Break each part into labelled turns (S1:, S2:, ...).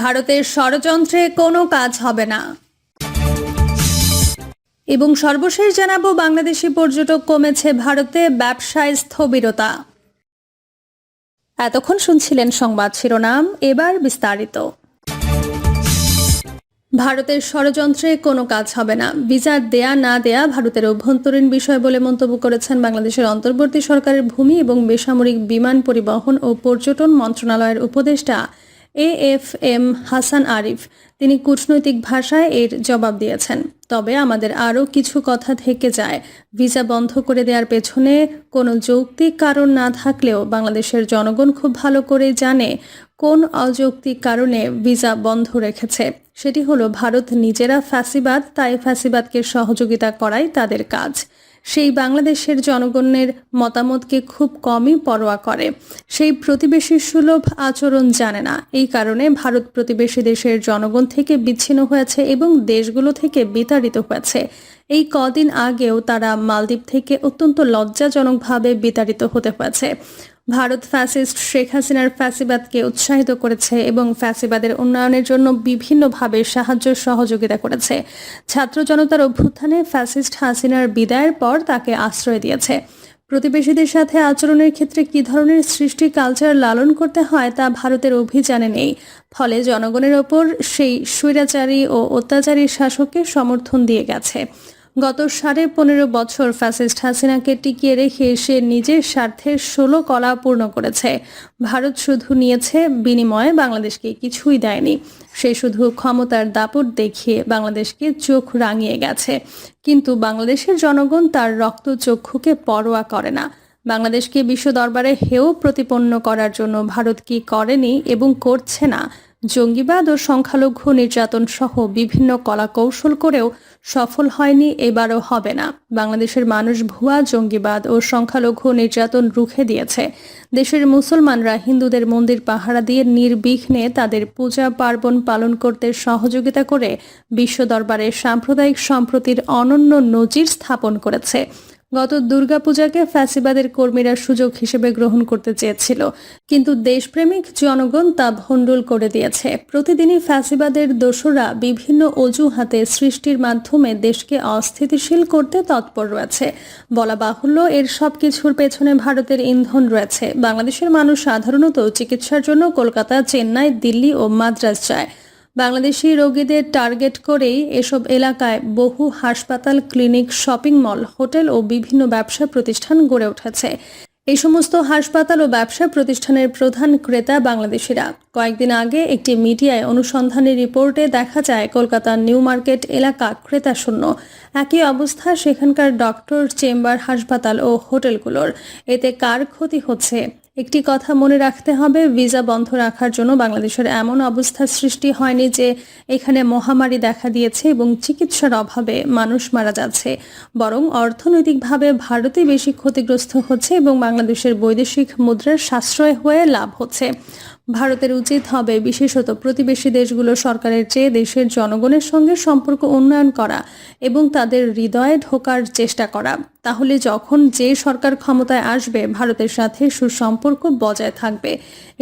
S1: ভারতের ষড়যন্ত্রে কোনো কাজ হবে না। এবং সর্বশেষ জানাব, বাংলাদেশি পর্যটক কমেছে ভারতে ব্যবসায় স্থবিরতা। এতক্ষণ শুনছিলেন সংবাদ শিরোনাম, এবার বিস্তারিত। ভারতের ষড়যন্ত্রে কোনো কাজ হবে না। ভিসা দেয়া না দেয়া ভারতের অভ্যন্তরীণ বিষয় বলে মন্তব্য করেছেন বাংলাদেশের অন্তর্বর্তী সরকারের ভূমি এবং বেসামরিক বিমান পরিবহন ও পর্যটন মন্ত্রণালয়ের উপদেষ্টা A F M Hasan Arif. তিনি কূটনৈতিক ভাষায় এর জবাব দিয়েছেন। তবে আমাদের আরও কিছু কথা থেকে যায়। ভিসা বন্ধ করে দেওয়ার পেছনে কোনো যৌক্তিক কারণ না থাকলেও বাংলাদেশের জনগণ খুব ভালো করে জানে কোন অযৌক্তিক কারণে ভিসা বন্ধ রেখেছে। সেটি হলো, ভারত নিজেরা ফ্যাসিবাদ, তাই ফ্যাসিবাদকে সহযোগিতা করাই তাদের কাজ। সেই বাংলাদেশের জনগণের মতামতকে খুব কমই পরোয়া করে। সেই প্রতিবেশী সুলভ আচরণ জানে না। এই কারণে ভারত প্রতিবেশী দেশের জনগণ থেকে বিচ্ছিন্ন হয়েছে এবং দেশগুলো থেকে বিতাড়িত হয়েছে। এই কদিন আগেও তারা মালদ্বীপ থেকে অত্যন্ত লজ্জাজনকভাবে বিতাড়িত হতে হয়েছে। ভারত ফ্যাসিস্ট শেখ হাসিনার ফ্যাসিবাদকে উৎসাহিত করেছে এবং ফ্যাসিবাদের উন্নয়নের জন্য বিভিন্নভাবে সাহায্য সহযোগিতা করেছে। ছাত্র জনতার অভ্যুত্থানে ফ্যাসিস্ট হাসিনার বিদায়ের পর তাকে আশ্রয় দিয়েছে। প্রতিবেশীদের সাথে আচরণের ক্ষেত্রে কি ধরনের সৃষ্টি কালচার লালন করতে হয় তা ভারতের অভিযানে নেই। ফলে জনগণের ওপর সেই স্বৈরাচারী ও অত্যাচারী শাসককে সমর্থন দিয়ে গেছে। গত সাড়ে পনেরো বছর ফ্যাসিস্ট হাসিনাকে টিকিয়ে রেখে সে নিজের স্বার্থের ষোলো কলা পূর্ণ করেছে। ভারত শুধু নিয়েছে বিনিময়ে বাংলাদেশকে কিছুই দেয়নি। সে শুধু ক্ষমতার দাপট দেখিয়ে বাংলাদেশকে চোখ রাঙিয়ে গেছে। কিন্তু বাংলাদেশের জনগণ তার রক্ত চক্ষুকে পরোয়া করে না। বাংলাদেশকে বিশ্ব দরবারে হেয় প্রতিপন্ন করার জন্য ভারত কি করেনি এবং করছে না? জঙ্গিবাদ ও সংখ্যালঘু নির্যাতন সহ বিভিন্ন কলা কৌশল করেও সফল হয়নি, এবারও হবে না। বাংলাদেশের মানুষ ভুয়া, জঙ্গিবাদ ও সংখ্যালঘু নির্যাতন রুখে দিয়েছে। দেশের মুসলমানরা হিন্দুদের মন্দির পাহারা দিয়ে নির্বিঘ্নে তাদের পূজা পার্বণ পালন করতে সহযোগিতা করে বিশ্ব দরবারে সাম্প্রদায়িক সম্প্রতির অনন্য নজির স্থাপন করেছে। গত দুর্গাপূজাকে ফ্যাসিবাদের কর্মীরা সুযোগ হিসেবে গ্রহণ করতে চেয়েছিল। কিন্তু দেশপ্রেমিক জনগণ তা ভণ্ডুল করে দিয়েছে। প্রতিদিনই ফ্যাসিবাদের দোসরা বিভিন্ন অজুহাতে সৃষ্টির মাধ্যমে দেশকে অস্থিতিশীল করতে তৎপর রয়েছে। বলা বাহুল্য, এর সব কিছুর পেছনে ভারতের ইন্ধন রয়েছে। বাংলাদেশের মানুষ সাধারণত চিকিৎসার জন্য কলকাতা, চেন্নাই, দিল্লি ও মাদ্রাজ যায়। বাংলাদেশি রোগীদের টার্গেট করেই এসব এলাকায় বহু হাসপাতাল, ক্লিনিক, শপিং মল, হোটেল ও বিভিন্ন ব্যবসা প্রতিষ্ঠান গড়ে উঠেছে। এই সমস্ত হাসপাতাল ও ব্যবসা প্রতিষ্ঠানের প্রধান ক্রেতা বাংলাদেশিরা। কয়েকদিন আগে একটি মিডিয়ায় অনুসন্ধানী রিপোর্টে দেখা যায় কলকাতার নিউ মার্কেট এলাকা ক্রেতা শূন্য। একই অবস্থা সেখানকার ডক্টর, চেম্বার, হাসপাতাল ও হোটেলগুলোর। এতে কার ক্ষতি হচ্ছে? একটি কথা মনে রাখতে হবে, ভিসা বন্ধ রাখার জন্য বাংলাদেশের এমন অবস্থা সৃষ্টি হয়নি যে এখানে মহামারী দেখা দিয়েছে এবং চিকিৎসার অভাবে মানুষ মারা যাচ্ছে। বরং অর্থনৈতিকভাবে ভারতে বেশি ক্ষতিগ্রস্ত হচ্ছে এবং বাংলাদেশের বৈদেশিক মুদ্রার সাশ্রয় হয়ে লাভ হচ্ছে। ভারতের উচিত হবে বিশেষত প্রতিবেশী দেশগুলো সরকারের চেয়ে দেশের জনগণের সঙ্গে সম্পর্ক উন্নয়ন করা এবং তাদের হৃদয়ে ঢোকার চেষ্টা করা। তাহলে যখন যে সরকার ক্ষমতায় আসবে, ভারতের সাথে সুসম্পর্ক বজায় থাকবে।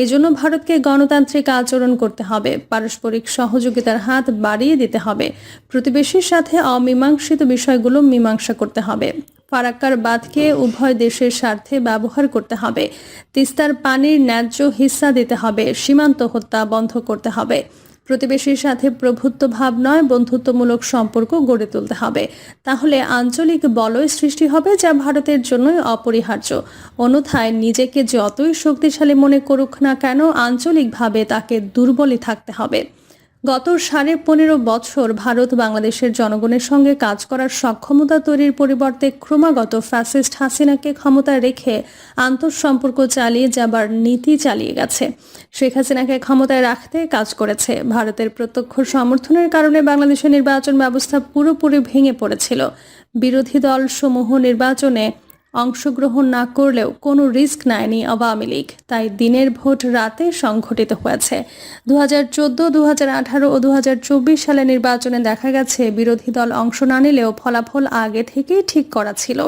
S1: এজন্য ভারতকে গণতান্ত্রিক আচরণ করতে হবে, পারস্পরিক সহযোগিতার হাত বাড়িয়ে দিতে হবে, প্রতিবেশীর সাথে অমীমাংসিত বিষয়গুলো মীমাংসা করতে হবে। ফারাক্কার বাঁধকে উভয় দেশের স্বার্থে ব্যবহার করতে হবে, তিস্তার পানির ন্যায্য হিস্সা দিতে হবে, সীমান্ত হত্যা বন্ধ করতে হবে। প্রতিবেশীর সাথে প্রভুত্ব ভাব নয় বন্ধুত্বমূলক সম্পর্ক গড়ে তুলতে হবে। তাহলে আঞ্চলিক বলয় সৃষ্টি হবে যা ভারতের জন্যই অপরিহার্য। অন্যথায় নিজেকে যতই শক্তিশালী মনে করুক না কেন, আঞ্চলিকভাবে তাকে দুর্বলই থাকতে হবে। গত সাড়ে পনেরো বছর ভারত বাংলাদেশের জনগণের সঙ্গে কাজ করার সক্ষমতা তৈরির পরিবর্তে ক্রমাগত ফ্যাসিস্ট হাসিনাকে ক্ষমতায় রেখে আন্তঃসম্পর্ক চালিয়ে যাবার নীতি চালিয়ে গেছে। শেখ হাসিনাকে ক্ষমতায় রাখতে কাজ করেছে। ভারতের প্রত্যক্ষ সমর্থনের কারণে বাংলাদেশের নির্বাচন ব্যবস্থা পুরোপুরি ভেঙে পড়েছিল। বিরোধী দল সমূহ নির্বাচনে অংশগ্রহণ না করলেও কোনো রিস্ক নেয়নি আওয়ামী লীগ। তাই দিনের ভোট রাতে সংঘটিত হয়েছে। দু হাজার চোদ্দ দু হাজার আঠারো ও দু হাজার চব্বিশ সালে নির্বাচনে দেখা গেছে, বিরোধী দল অংশ না নিলেও ফলাফল আগে থেকেই ঠিক করা ছিল।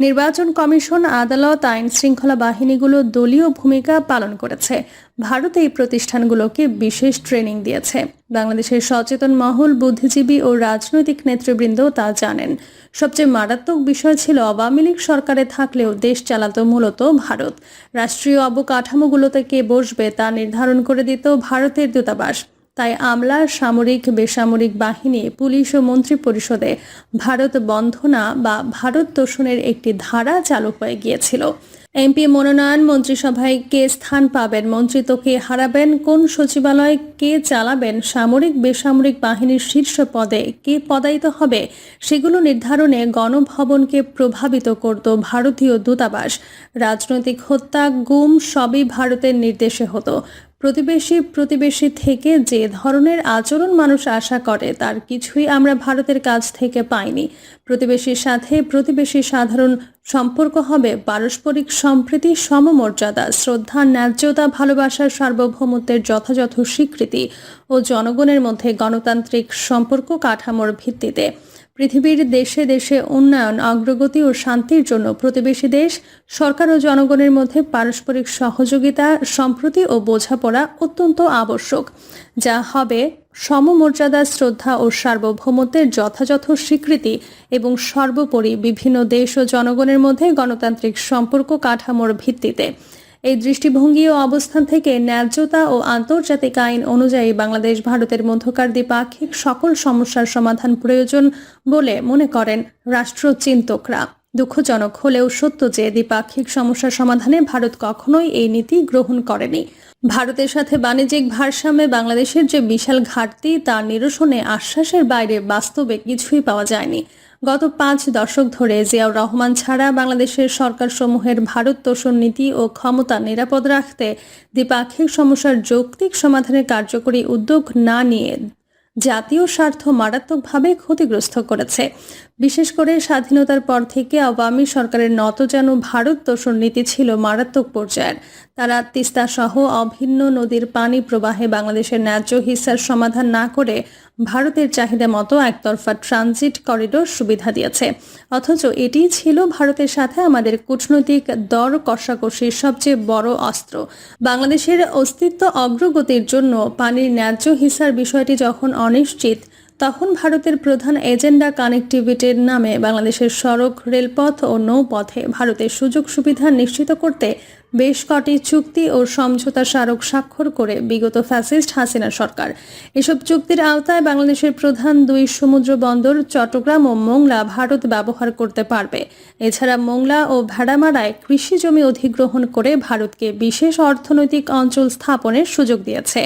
S1: নির্বাচন কমিশন, আদালত, আইন শৃঙ্খলা বাহিনীগুলো দলীয় ভূমিকা পালন করেছে। ভারত এই প্রতিষ্ঠানগুলোকে বিশেষ ট্রেনিং দিয়েছে। বাংলাদেশের সচেতন মহল, বুদ্ধিজীবী ও রাজনৈতিক নেতৃবৃন্দ তা জানেন। সবচেয়ে মারাত্মক বিষয় ছিল আওয়ামী লীগ সরকারে থাকলেও দেশ চালাতো মূলত ভারত। রাষ্ট্রীয় অবকাঠামোগুলোতে কে বসবে তা নির্ধারণ করে দিত ভারতের দূতাবাস। তাই আমলা সামরিক, বেসামরিক বাহিনী, পুলিশ ও মন্ত্রী পরিষদে ভারত বন্ধনা বা ভারত তোষণের একটি ধারা চালু হয়ে গিয়েছিল। এমপি মনোনয়ন মন্ত্রিসভায় কে স্থান পাবেন? মন্ত্রিত্ব কে হারাবেন? কোন সচিবালয় কে চালাবেন? সামরিক, বেসামরিক বাহিনীর শীর্ষ পদে কে পদায়িত হবে? সেগুলো নির্ধারণে গণভবনকে প্রভাবিত করত ভারতীয় দূতাবাস। রাজনৈতিক হত্যা, গুম সবই ভারতের নির্দেশে হতো। প্রতিবেশী প্রতিবেশী থেকে যে ধরনের আচরণ মানুষ আশা করে, তার কিছুই আমরা ভারতের কাছ থেকে পাইনি। প্রতিবেশীর সাথে প্রতিবেশী সাধারণ সম্পর্ক হবে পারস্পরিক সম্প্রীতি, সমমর্যাদা, শ্রদ্ধা, ন্যায্যতা ভালোবাসার সার্বভৌমত্বের যথাযথ স্বীকৃতি ও জনগণের মধ্যে গণতান্ত্রিক সম্পর্ক কাঠামোর ভিত্তিতে। পৃথিবীর দেশে দেশে উন্নয়ন, অগ্রগতি ও শান্তির জন্য প্রতিবেশী দেশ, সরকার ও জনগণের মধ্যে পারস্পরিক সহযোগিতা, সম্প্রতি ও বোঝাপড়া অত্যন্ত আবশ্যক, যা হবে সমমর্যাদা, শ্রদ্ধা ও সার্বভৌমত্বের যথাযথ স্বীকৃতি এবং সর্বোপরি বিভিন্ন দেশ ও জনগণের মধ্যে গণতান্ত্রিক সম্পর্ক কাঠামোর ভিত্তিতে। এই দৃষ্টিভঙ্গি ও অবস্থান থেকে ন্যায্যতা ও আন্তর্জাতিক আইন অনুযায়ী বাংলাদেশ ভারতের মধ্যকার দ্বিপাক্ষিক সকল সমস্যার সমাধান প্রয়োজন বলে মনে করেন রাষ্ট্রচিন্তকরা। দুঃখজনক হলেও সত্য যে দ্বিপাক্ষিক সমস্যার সমাধানে ভারত কখনোই এই নীতি গ্রহণ করেনি। ভারতের সাথে বাণিজ্যিক ভারসাম্যে বাংলাদেশের যে বিশাল ঘাটতি তা নিরসনে আশ্বাসের বাইরে বাস্তবে কিছুই পাওয়া যায়নি। গত পাঁচ দশক ধরে জিয়াউর রহমান ছাড়া বাংলাদেশের সরকার সমূহের ভারত তোষণ নীতি ও ক্ষমতা নিরাপদ রাখতে দ্বিপাক্ষিক সমস্যার যৌক্তিক সমাধানের কার্যকরী উদ্যোগ না নিয়ে জাতীয় স্বার্থ মারাত্মকভাবে ক্ষতিগ্রস্ত করেছে। বিশেষ করে স্বাধীনতার পর থেকে আওয়ামী সরকারের নত যেন ভারত তোষণ নীতি ছিল মারাত্মক পর্যায়ের। তারা তিস্তা সহ অভিন্ন নদীর পানি প্রবাহে বাংলাদেশের ন্যায্য হিস্সার সমাধান না করে ভারতের চাহিদা মতো একতরফা ট্রানজিট করিডোর সুবিধা দিয়েছে। অথচ এটি ছিল ভারতের সাথে আমাদের কূটনৈতিক দর কষাকষির সবচেয়ে বড় অস্ত্র। বাংলাদেশের অস্তিত্ব অগ্রগতির জন্য পানির ন্যায্য হিস্সার বিষয়টি যখন অনিশ্চিত, তখন ভারতের প্রধান এজেন্ডা কানেক্টিভিটির নামে বাংলাদেশের সড়ক, রেলপথ ও নৌপথে ভারতের সুযোগ সুবিধা নিশ্চিত করতে বেশ কটি চুক্তি ও সমঝোতা স্মারক স্বাক্ষর করে বিগত ফ্যাসিস্ট হাসিনা সরকার। এসব চুক্তির আওতায় বাংলাদেশের প্রধান দুই সমুদ্র বন্দর চট্টগ্রাম ও মোংলা ভারত ব্যবহার করতে পারবে। এছাড়া মোংলা ও ভেড়ামারায় কৃষি জমি অধিগ্রহণ করে ভারতকে বিশেষ অর্থনৈতিক অঞ্চল স্থাপনের সুযোগ দিয়েছে।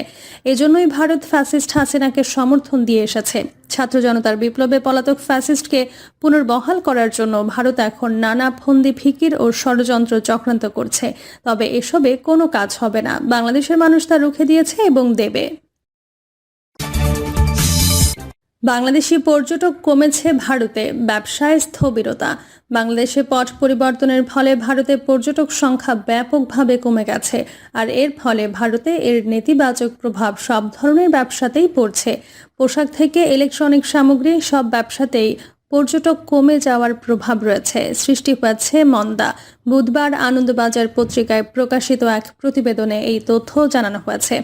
S1: এজন্যই ভারত ফ্যাসিস্ট হাসিনাকে সমর্থন দিয়ে এসেছে। ছাত্র জনতার বিপ্লবে পলাতক ফ্যাসিস্টকে পুনর্বহাল করার জন্য ভারত এখন নানা ফন্দি ফিকির ও ষড়যন্ত্র চক্রান্ত করছে। তবে এসবে কোনো কাজ হবে না। বাংলাদেশের মানুষ তা রুখে দিয়েছে এবং দেবে। বাংলাদেশি পর্যটক কমেছে ভারতে, ব্যবসায় স্থবিরতা। বাংলাদেশে পট পরিবর্তনের ফলে ভারতে পর্যটক সংখ্যা ব্যাপকভাবে কমে গেছে। আর এর ফলে ভারতে এর নেতিবাচক প্রভাব সব ধরনের ব্যবসাতেই পড়ছে। পোশাক থেকে ইলেকট্রনিক সামগ্রী সব ব্যবসাতেই পর্যটক কমে যাওয়ার প্রভাব রয়েছে। সৃষ্টি হয়েছে মন্দা। বুধবার আনন্দবাজার পত্রিকায় প্রকাশিত এক প্রতিবেদনে এই তথ্য জানানো হয়েছে।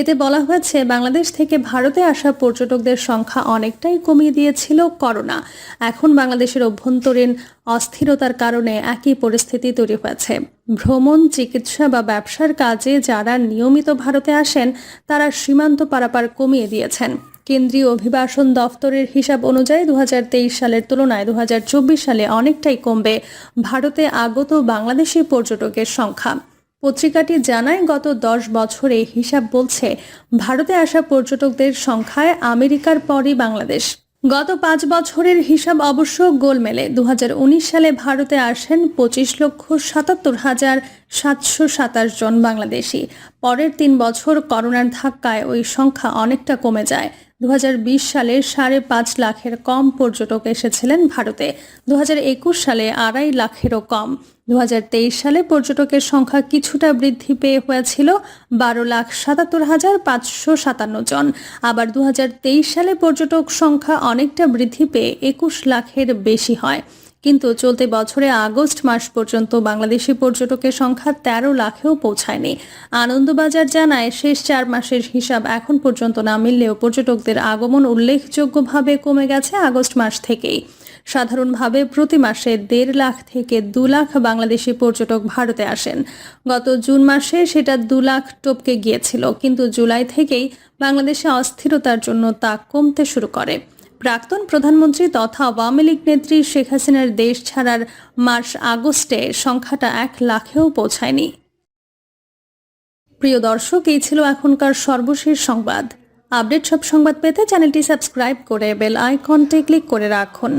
S1: এতে বলা হয়েছে, বাংলাদেশ থেকে ভারতে আসা পর্যটকদের সংখ্যা অনেকটাই কমিয়ে দিয়েছিল করোনা। এখন বাংলাদেশের অভ্যন্তরীণ অস্থিরতার কারণে একই পরিস্থিতি তৈরি হয়েছে। ভ্রমণ, চিকিৎসা বা ব্যবসার কাজে যারা নিয়মিত ভারতে আসেন, তারা সীমান্ত পারাপার কমিয়ে দিয়েছেন। কেন্দ্রীয় অভিবাসন দফতরের হিসাব অনুযায়ী দু হাজার তেইশ সালের তুলনায় দু হাজার চব্বিশ সালে অনেকটাই কমবে। ভারতে আগত বাংলাদেশি পর্যটকের সংখ্যা। পত্রিকাটি জানায়, গত দশ বছরে হিসাব বলছে, ভারতে আসা পর্যটকদের সংখ্যায় আমেরিকার পরই বাংলাদেশ। গত পাঁচ বছরের হিসাব অবশ্য গোলমেলে। দু হাজার উনিশ সালে ভারতে আসেন পঁচিশ লক্ষ সাতাত্তর হাজার সাতশো সাতাশ জন বাংলাদেশি। পরের তিন বছর করোনার ধাক্কায় ওই সংখ্যা অনেকটা কমে যায়। দু হাজার বিশ সালে সাড়ে পাঁচ লাখের কম পর্যটক এসেছিলেন ভারতে। দু হাজার একুশ সালে আড়াই লাখেরও কম। দু হাজার তেইশ সালে পর্যটকের সংখ্যা কিছুটা বৃদ্ধি পেয়ে হয়েছিল বারো লাখ সাতাত্তর হাজার পাঁচশো সাতান্ন জন। আবার দু হাজার তেইশ সালে পর্যটক সংখ্যা অনেকটা বৃদ্ধি পেয়ে একুশ লাখের বেশি হয়। কিন্তু চলতি বছরে আগস্ট মাস পর্যন্ত বাংলাদেশি পর্যটকের সংখ্যা তেরো লাখেও পৌঁছায়নি। আনন্দবাজার জানায়, শেষ চার মাসের হিসাব এখন পর্যন্ত না মিললেও পর্যটকদের আগমন উল্লেখযোগ্যভাবে কমে গেছে আগস্ট মাস থেকেই। সাধারণভাবে প্রতি মাসে দেড় লাখ থেকে দু লাখ বাংলাদেশি পর্যটক ভারতে আসেন। গত জুন মাসে সেটা দু লাখ টপকে গিয়েছিল, কিন্তু জুলাই থেকেই বাংলাদেশে অস্থিরতার জন্য তা কমতে শুরু করে। প্রাক্তন প্রধানমন্ত্রী তথা আওয়ামী লীগ নেত্রী শেখ হাসিনার দেশ ছাড়ার মার্চ আগস্টে সংখ্যাটা এক লাখেও পৌঁছায়নি। প্রিয় দর্শক, এই ছিল এখনকার সর্বশেষ সংবাদ। আপডেট সব সংবাদ পেতে চ্যানেলটি সাবস্ক্রাইব করে বেল আইকনটি ক্লিক করে রাখুন।